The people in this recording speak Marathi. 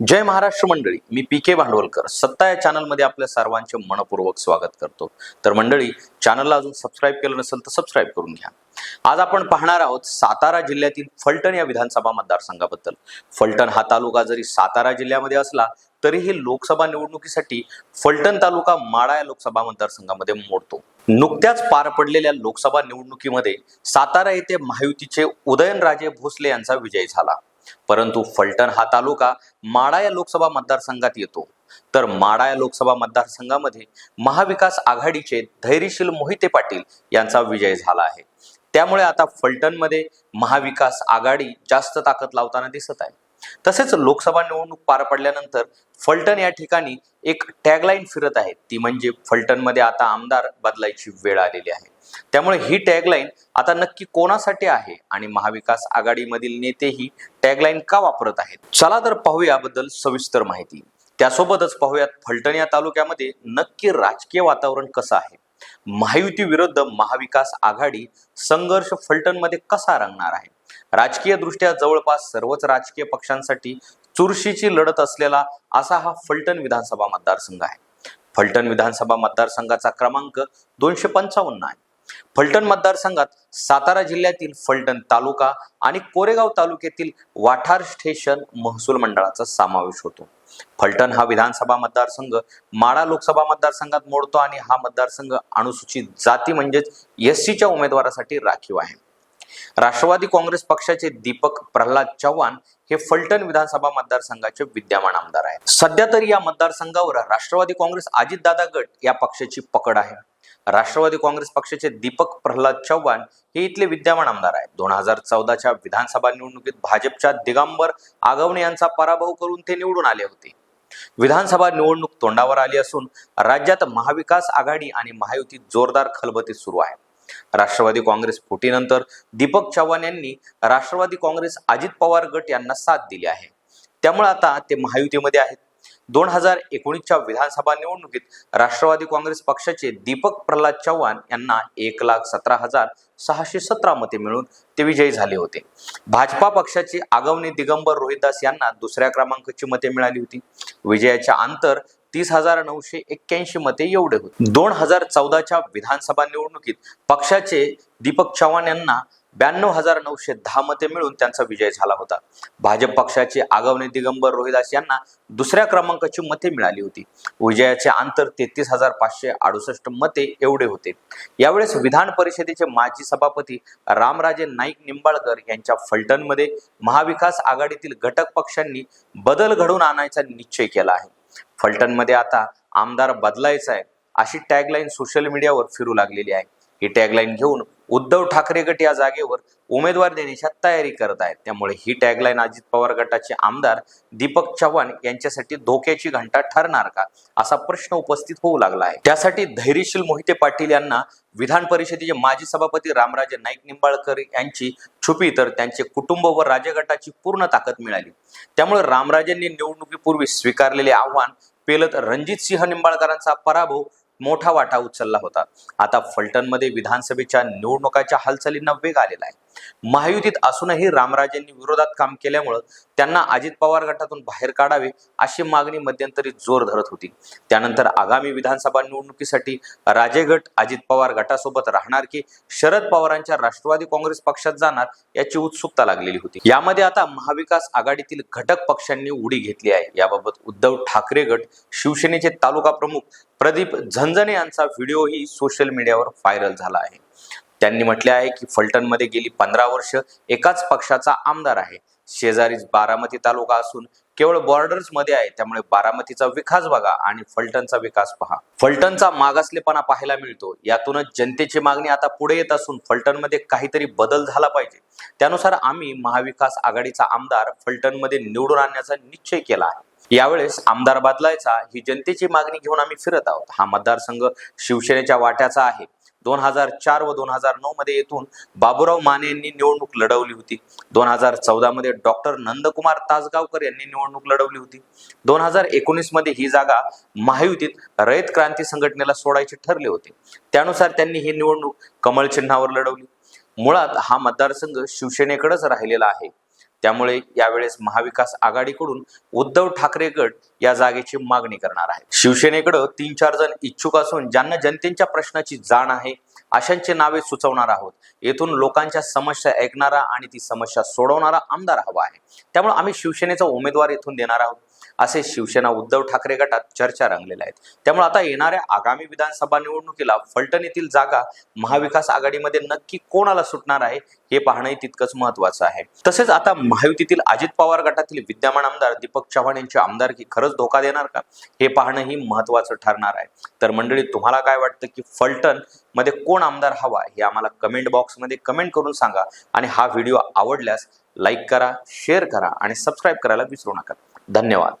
जय महाराष्ट्र मंडळी मी पी के भांडवलकर. सत्ता या चॅनलमध्ये आपल्या सर्वांचे मनपूर्वक स्वागत करतो. तर मंडळी चॅनलला अजून सबस्क्राईब केलं नसेल तर सबस्क्राईब करून घ्या. आज आपण पाहणार आहोत सातारा जिल्ह्यातील फलटण या विधानसभा मतदारसंघाबद्दल. फलटण हा तालुका जरी सातारा जिल्ह्यामध्ये असला तरीही लोकसभा निवडणुकीसाठी फलटण तालुका माडा या लोकसभा मतदारसंघामध्ये मोडतो. नुकत्याच पार पडलेल्या लोकसभा निवडणुकीमध्ये सातारा येथे महायुतीचे उदयनराजे भोसले यांचा विजय झाला. परंतु फलटण हा तालुका माडा या लोकसभा मतदारसंघात येतो. तर माडा या लोकसभा मतदारसंघामध्ये महाविकास आघाडीचे धैर्यशील मोहिते पाटील यांचा विजय झाला आहे. त्यामुळे आता फलटणमध्ये महाविकास आघाडी जास्त ताकद लावताना दिसत आहे. तसेच लोकसभा निवडणूक पार पडल्यानंतर फलटण या ठिकाणी एक टॅगलाईन फिरत आहे. ती म्हणजे फलटणमध्ये आता आमदार बदलायची वेळ आलेली आहे. त्यामुळे ही टॅगलाईन आता नक्की कोणासाठी आहे आणि महाविकास आघाडीमधील नेते ही टॅगलाईन का वापरत आहेत? चला तर पाहूयाबद्दल सविस्तर माहिती. त्यासोबतच पाहूयात फलटण या तालुक्यामध्ये नक्की राजकीय वातावरण कसं आहे? महायुती विरुद्ध महाविकास आघाडी संघर्ष फलटणमध्ये कसा रंगणार आहे? राजकीय दृष्ट्या जवळपास सर्वच राजकीय पक्षांसाठी चुरशीची लढत असलेला असा हा फलटण विधानसभा मतदारसंघ आहे. फलटण विधानसभा मतदारसंघाचा क्रमांक दोनशे पंचावन्न आहे. फलटण मतदारसंघात सातारा जिल्ह्यातील फलटण तालुका आणि कोरेगाव तालुक्यातील वाठार स्टेशन महसूल मंडळाचा समावेश होतो. फलटण हा विधानसभा मतदारसंघ माडा लोकसभा मतदारसंघात मोडतो आणि हा मतदारसंघ अनुसूचित जाती म्हणजेच एस सीच्या उमेदवारासाठी राखीव आहे. राष्ट्रवादी काँग्रेस पक्षाचे दीपक प्रल्हाद चव्हाण हे फलटण विधानसभा मतदारसंघाचे विद्यमान आमदार आहेत. सध्या तरी या मतदारसंघावर राष्ट्रवादी काँग्रेस अजितदादा गट या पक्षाची पकड आहे. राष्ट्रवादी काँग्रेस पक्षाचे दीपक प्रल्हाद चव्हाण हे इथले विद्यमान आमदार आहेत. दोन हजार चौदाच्या विधानसभा निवडणुकीत भाजपच्या दिगंबर आगवणे यांचा पराभव करून ते निवडून आले होते. विधानसभा निवडणूक तोंडावर आली असून राज्यात महाविकास आघाडी आणि महायुती जोरदार खलबती सुरू आहे. राष्ट्रवादी काँग्रेस फुटीनंतर दीपक चव्हाण यांनी राष्ट्रवादी काँग्रेस अजित पवार गट यांना साथ दिली आहे. त्यामुळे आता ते महायुतीमध्ये आहेत. दोन हजार एकोणीसच्या विधानसभा निवडणुकीत राष्ट्रवादी काँग्रेस पक्षाचे दीपक प्रल्हाद चव्हाण यांना एक लाख सतरा हजार सहाशे सतरा मते मिळून ते विजयी झाले होते. भाजपा पक्षाचे आगवणी दिगंबर रोहिदास यांना दुसऱ्या क्रमांकाची मते मिळाली होती. विजयाच्या अंतर तीस हजार नऊशे एक्क्याऐंशी मते एवढे होते. दोन हजार चौदाच्या विधानसभा निवडणुकीत पक्षाचे दीपक चव्हाण यांना ब्याण्णव हजार नऊशे दहा मते मिळून त्यांचा विजय झाला होता. भाजप पक्षाचे आगावने दिगंबर रोहिदास यांना दुसऱ्या क्रमांकाची मते मिळाली होती. विजयाचे अंतर तेहतीस हजार पाचशे अडुसष्ट मते एवढे होते. यावेळेस विधान परिषदेचे माजी सभापती रामराजे नाईक निंबाळकर यांच्या फलटणमध्ये महाविकास आघाडीतील घटक पक्षांनी बदल घडवून आणायचा निश्चय केला आहे. फलटणमध्ये आता आमदार बदलायचा आहे अशी टॅगलाईन सोशल मीडियावर फिरू लागलेली आहे. ही टॅगलाईन घेऊन उद्धव ठाकरे गट या जागेवर उमेदवार देण्याच्या तयारी करत आहेत. त्यामुळे ही टॅगलाईन अजित पवार गटाचे आमदार दीपक चव्हाण यांच्यासाठी धोक्याची घंटा ठरणार का? असा प्रश्न उपस्थित होऊ लागला आहे. त्यासाठी धैर्यशील मोहिते पाटील यांना विधान परिषदेचे माजी सभापती रामराजे नाईक निंबाळकर यांची छुपी तर त्यांचे कुटुंब व राजगटाची पूर्ण ताकद मिळाली. त्यामुळे रामराजेंनी निवडणुकीपूर्वी स्वीकारलेले आव्हान पेलत रणजित सिंह निंबाळकरांचा पराभव मोठा वाटा उचलला होता. आता फलटणमध्ये विधानसभेच्या निवडणुकाच्या हालचालींना वेग आलेला आहे. महायुतीत असूनही रामराजेंनी विरोधात काम केल्यामुळं त्यांना अजित पवार गटातून बाहेर काढावे अशी मागणी मध्यंतरी जोर धरत होती. त्यानंतर आगामी विधानसभा निवडणुकीसाठी राजे गट अजित पवार गटासोबत राहणार की शरद पवारांच्या राष्ट्रवादी काँग्रेस पक्षात जाणार याची उत्सुकता लागलेली होती. यामध्ये आता महाविकास आघाडीतील घटक पक्षांनी उडी घेतली आहे. याबाबत उद्धव ठाकरे गट शिवसेनेचे तालुका प्रमुख प्रदीप झंझने यांचा व्हिडिओही सोशल मीडियावर व्हायरल झाला आहे. त्यांनी म्हटले आहे की फलटणमध्ये गेली पंधरा वर्ष एकाच पक्षाचा आमदार आहे. शेजारीच बारामती तालुका असून केवळ बॉर्डर्समध्ये आहे त्यामुळे बारामतीचा विकास बघा आणि फलटणचा विकास पहा. फलटणचा मागासलेपणा पाहायला मिळतो. यातूनच जनतेची मागणी आता पुढे येत असून फलटणमध्ये काहीतरी बदल झाला पाहिजे. त्यानुसार आम्ही महाविकास आघाडीचा आमदार फलटणमध्ये निवडून आणण्याचा निश्चय केला आहे. यावेळेस आमदार बदलायचा ही जनतेची मागणी घेऊन आम्ही फिरत आहोत. हा मतदारसंघ शिवसेनेच्या वाट्याचा आहे. दोन हजार चार व दोन हजार नऊ मध्ये येथून बाबूराव माने यांनी निवडणूक लढवली होती. दोन हजार चौदा मध्ये डॉक्टर नंदकुमार तासगावकर यांनी निवडणूक लढवली होती. दोन हजार एकोणीसमध्ये ही जागा महायुतीत रयत क्रांती संघटनेला सोडायचे ठरले होते. त्यानुसार त्यांनी ही निवडणूक कमळ चिन्हावर लढवली. मुळात हा मतदारसंघ शिवसेनेकडेच राहिलेला आहे. त्यामुळे यावेळेस महाविकास आघाडीकडून उद्धव ठाकरे गट या जागेची मागणी करणार आहे शिवसेनेकडे तीन चार जण इच्छुक असून ज्यांना जनतेच्या प्रश्नाची जाण आहे अशांची नावे सुचवणार आहोत. येथून लोकांच्या समस्या ऐकणारा आणि ती समस्या सोडवणारा आमदार हवा आहे. त्यामुळे आम्ही शिवसेनेचा उमेदवार येथून देणार आहोत. असे शिवसेना उद्धव ठाकरे गटात चर्चा रंगलेल्या आहेत. त्यामुळे आता येणाऱ्या आगामी विधानसभा निवडणुकीला फलटण येथील जागा महाविकास आघाडीमध्ये नक्की कोणाला सुटणार आहे हे पाहणंही तितकंच महत्वाचं आहे. तसेच आता महायुतीतील अजित पवार गटातील विद्यमान आमदार दीपक चव्हाण यांची आमदारकी खरंच धोका देणार का हे पाहणंही महत्वाचं ठरणार आहे. तर मंडळी तुम्हाला काय वाटतं की फलटणमध्ये कोण आमदार हवा हे आम्हाला कमेंट बॉक्समध्ये कमेंट करून सांगा. आणि हा व्हिडिओ आवडल्यास लाईक करा शेअर करा आणि सबस्क्राईब करायला विसरू नका. धन्यवाद.